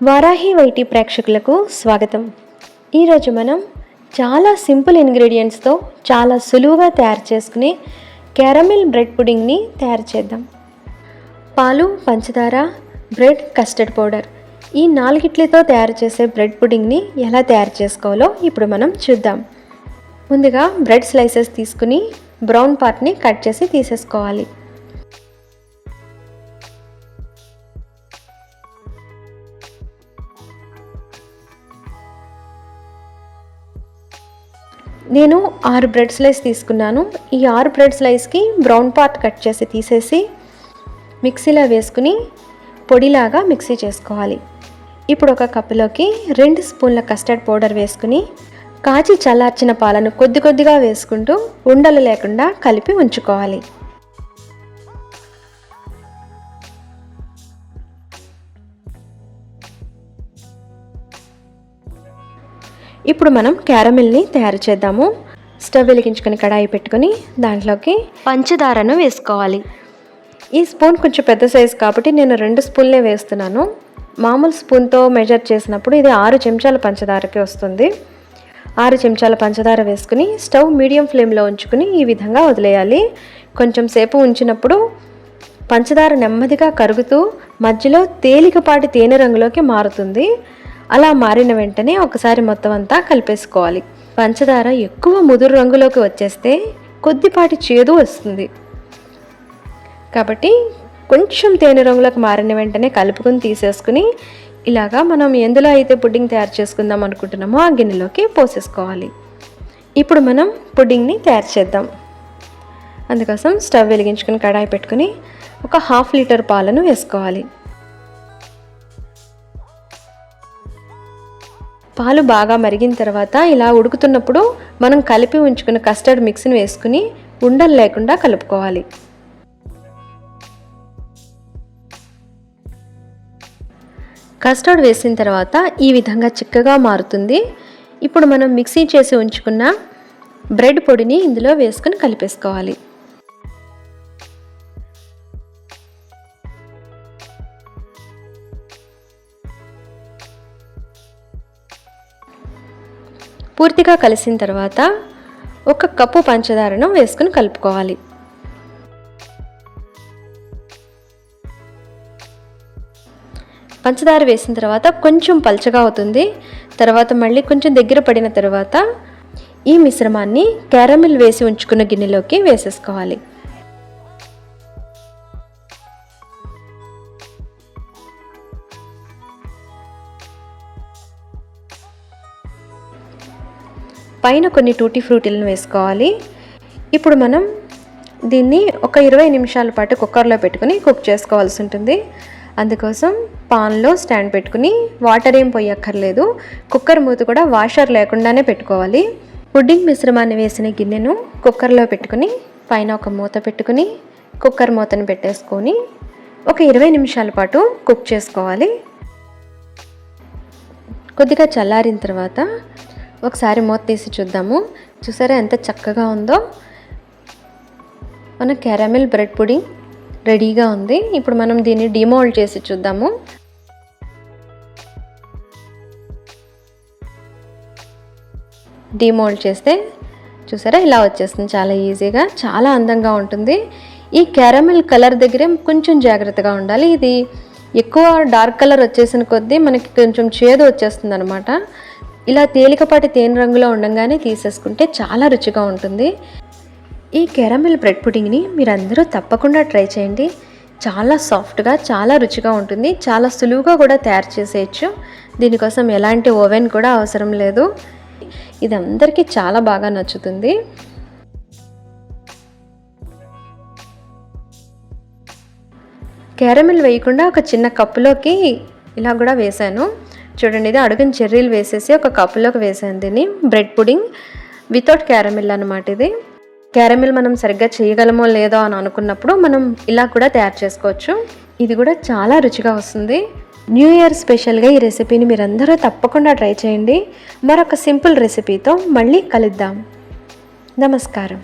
Varahi YT ప్రేక్షకులకు స్వాగతం. ఈరోజు మనం చాలా సింపుల్ ఇంగ్రీడియంట్స్తో చాలా సులువుగా తయారు చేసుకునే క్యారమిల్ బ్రెడ్ పుడింగ్ని తయారు చేద్దాం. పాలు పంచదార బ్రెడ్ కస్టర్డ్ పౌడర్ ఈ నాలుగిట్లతో తయారు చేసే బ్రెడ్ పుడింగ్ని ఎలా తయారు చేసుకోవాలో ఇప్పుడు మనం చూద్దాం. ముందుగా బ్రెడ్ స్లైసెస్ తీసుకుని బ్రౌన్ పార్ట్ని కట్ చేసి తీసేసుకోవాలి. నేను ఆరు బ్రెడ్ స్లైస్ తీసుకున్నాను. ఈ ఆరు బ్రెడ్ స్లైస్కి బ్రౌన్ పార్ట్ కట్ చేసి తీసేసి మిక్సీలో వేసుకుని పొడిలాగా మిక్సీ చేసుకోవాలి. ఇప్పుడు ఒక కప్పులోకి రెండు స్పూన్ల కస్టర్డ్ పౌడర్ వేసుకుని కాచి చల్లార్చిన పాలను కొద్ది కొద్దిగా వేసుకుంటూ ఉండలు లేకుండా కలిపి ఉంచుకోవాలి. ఇప్పుడు మనం క్యారమిల్ని తయారు చేద్దాము. స్టవ్ వెలిగించుకొని కడాయి పెట్టుకొని దాంట్లోకి పంచదారను వేసుకోవాలి. ఈ స్పూన్ కొంచెం పెద్ద సైజు కాబట్టి నేను రెండు స్పూన్లే వేస్తున్నాను. మామూలు స్పూన్తో మెజర్ చేసినప్పుడు ఇది ఆరు చెంచాల పంచదారకి వస్తుంది. ఆరు చెంచాల పంచదార వేసుకుని స్టవ్ మీడియం ఫ్లేమ్లో ఉంచుకుని ఈ విధంగా వదిలేయాలి. కొంచెం సేపు ఉంచినప్పుడు పంచదార నెమ్మదిగా కరుగుతూ మధ్యలో తేలికపాటి తేనె రంగులోకి మారుతుంది. అలా మారిన వెంటనే ఒకసారి మొత్తం అంతా కలిపేసుకోవాలి. పంచదార ఎక్కువ ముదురు రంగులోకి వచ్చేస్తే కొద్దిపాటి చేదు వస్తుంది. కాబట్టి కొంచెం తేనె రంగులోకి మారిన వెంటనే కలుపుకొని తీసేసుకుని ఇలాగా మనం ఎందులో అయితే పుడ్డింగ్ తయారు చేసుకుందాం అనుకుంటున్నామో ఆ గిన్నెలోకి పోసేసుకోవాలి. ఇప్పుడు మనం పుడ్డింగ్ని తయారు చేద్దాం. అందుకోసం స్టవ్ వెలిగించుకుని కడాయి పెట్టుకుని ఒక హాఫ్ లీటర్ పాలను వేసుకోవాలి. పాలు బాగా మరిగిన తర్వాత ఇలా ఉడుకుతున్నప్పుడు మనం కలిపి ఉంచుకున్న కస్టర్డ్ మిక్స్ని వేసుకుని ఉండలు లేకుండా కలుపుకోవాలి. కస్టర్డ్ వేసిన తర్వాత ఈ విధంగా చిక్కగా మారుతుంది. ఇప్పుడు మనం మిక్సీ చేసి ఉంచుకున్న బ్రెడ్ పొడిని ఇందులో వేసుకుని కలిపేసుకోవాలి. పూర్తిగా కలిసిన తర్వాత ఒక కప్పు పంచదారను వేసుకుని కలుపుకోవాలి. పంచదార వేసిన తర్వాత కొంచెం పల్చగా అవుతుంది. తర్వాత మళ్ళీ కొంచెం దగ్గర పడిన తర్వాత ఈ మిశ్రమాన్ని క్యారమిల్ వేసి ఉంచుకున్న గిన్నెలోకి వేసేసుకోవాలి. పైన కొన్ని టూటీ ఫ్రూటీలను వేసుకోవాలి. ఇప్పుడు మనం దీన్ని ఒక ఇరవై నిమిషాల పాటు కుక్కర్లో పెట్టుకుని కుక్ చేసుకోవాల్సి ఉంటుంది. అందుకోసం పాన్లో స్టాండ్ పెట్టుకుని వాటర్ ఏం పోయక్కర్లేదు. కుక్కర్ మూత కూడా వాషర్ లేకుండానే పెట్టుకోవాలి. పుడ్డింగ్ మిశ్రమాన్ని వేసిన గిన్నెను కుక్కర్లో పెట్టుకుని పైన ఒక మూత పెట్టుకుని కుక్కర్ మూతను పెట్టేసుకొని ఒక ఇరవై నిమిషాల పాటు కుక్ చేసుకోవాలి. కొద్దిగా చల్లారిన తర్వాత ఒకసారి మూత తీసి చూద్దాము. చూసారా ఎంత చక్కగా ఉందో? మన క్యారమిల్ బ్రెడ్ పుడింగ్ రెడీగా ఉంది. ఇప్పుడు మనం దీన్ని డిమోల్డ్ చేసి చూద్దాము. డిమోల్డ్ చేస్తే చూసారా ఇలా వచ్చేస్తుంది చాలా ఈజీగా చాలా అందంగా ఉంటుంది. ఈ క్యారమిల్ కలర్ దగ్గరే కొంచెం జాగ్రత్తగా ఉండాలి. ఇది ఎక్కువ డార్క్ కలర్ వచ్చేసిన కొద్దీ మనకి కొంచెం చేదు వచ్చేస్తుంది అనమాట ఇలా తేలికపాటి తేనె రంగులో ఉండగానే తీసేసుకుంటే చాలా రుచిగా ఉంటుంది. ఈ కెరమిల్ బ్రెడ్ పుడింగ్ని మీరందరూ తప్పకుండా ట్రై చేయండి. చాలా సాఫ్ట్గా చాలా రుచిగా ఉంటుంది. చాలా సులువుగా కూడా తయారు చేసేయచ్చు. దీనికోసం ఎలాంటి ఓవెన్ కూడా అవసరం లేదు. ఇది అందరికీ చాలా బాగా నచ్చుతుంది. క్యారమిల్ వేయకుండా ఒక చిన్న కప్పులోకి ఇలా కూడా వేశాను. చూడండి ఇది అడుగుని చెర్రీలు వేసేసి ఒక కప్పులోకి వేసాను దీన్ని బ్రెడ్ పుడింగ్ వితౌట్ క్యారమిల్ అనమాట ఇది. క్యారమిల్ మనం సరిగ్గా చేయగలమో లేదో అని అనుకున్నప్పుడు మనం ఇలా కూడా తయారు చేసుకోవచ్చు. ఇది కూడా చాలా రుచిగా వస్తుంది. న్యూ ఇయర్ స్పెషల్గా ఈ రెసిపీని మీరందరూ తప్పకుండా ట్రై చేయండి. మరొక సింపుల్ రెసిపీతో మళ్ళీ కలుద్దాం. నమస్కారం.